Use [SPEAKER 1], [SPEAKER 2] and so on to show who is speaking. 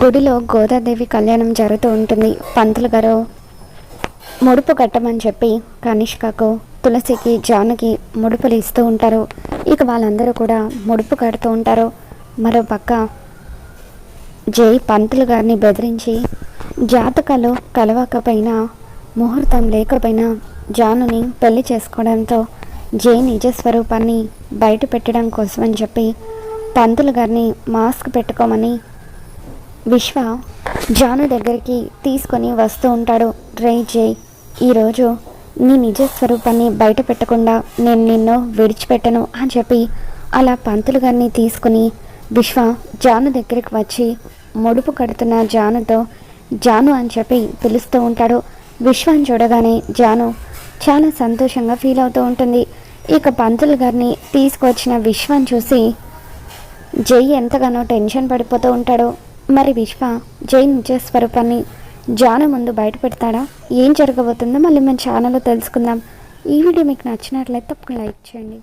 [SPEAKER 1] గుడిలో గోదాదేవి కళ్యాణం జరుగుతూ ఉంటుంది. పంతులు గారు ముడుపు కట్టమని చెప్పి కనిష్కకు తులసికి జానుకి ముడుపులు ఇస్తూ ఉంటారు. ఇక వాళ్ళందరూ కూడా ముడుపు కడుతూ ఉంటారు. మరో పక్క జై పంతులు గారిని బెదిరించి జాతకాలు కలవకపోయినా ముహూర్తం లేకపోయినా జానుని పెళ్ళి చేసుకోవడంతో జై నిజ స్వరూపాన్ని బయట పెట్టడం కోసమని చెప్పి పంతులు గారిని మాస్క్ పెట్టుకోమని విశ్వ జాను దగ్గరికి తీసుకొని వస్తూ ఉంటాడు. రే జై ఈరోజు నీ నిజ స్వరూపాన్ని బయట పెట్టకుండా నేను నిన్ను విడిచిపెట్టను అని చెప్పి అలా పంతులు గారిని తీసుకుని విశ్వ జాను దగ్గరికి వచ్చి ముడుపు కడుతున్న జానుతో జాను అని చెప్పి పిలుస్తూ ఉంటాడు. విశ్వాన్ని చూడగానే జాను చాలా సంతోషంగా ఫీల్ అవుతూ ఉంటుంది. ఇక పంతులు గారిని తీసుకొచ్చిన విశ్వాన్ని చూసి జై ఎంతగానో టెన్షన్ పడిపోతూ ఉంటాడో. మరి విశ్వ జై నిజ స్వరూపాన్ని జాను ముందు బయట పెడతాడా ఏం జరగబోతుందో మళ్ళీ మన ఛానల్లో తెలుసుకుందాం. ఈ వీడియో మీకు నచ్చినట్లయితే తప్పకుండా లైక్ చేయండి.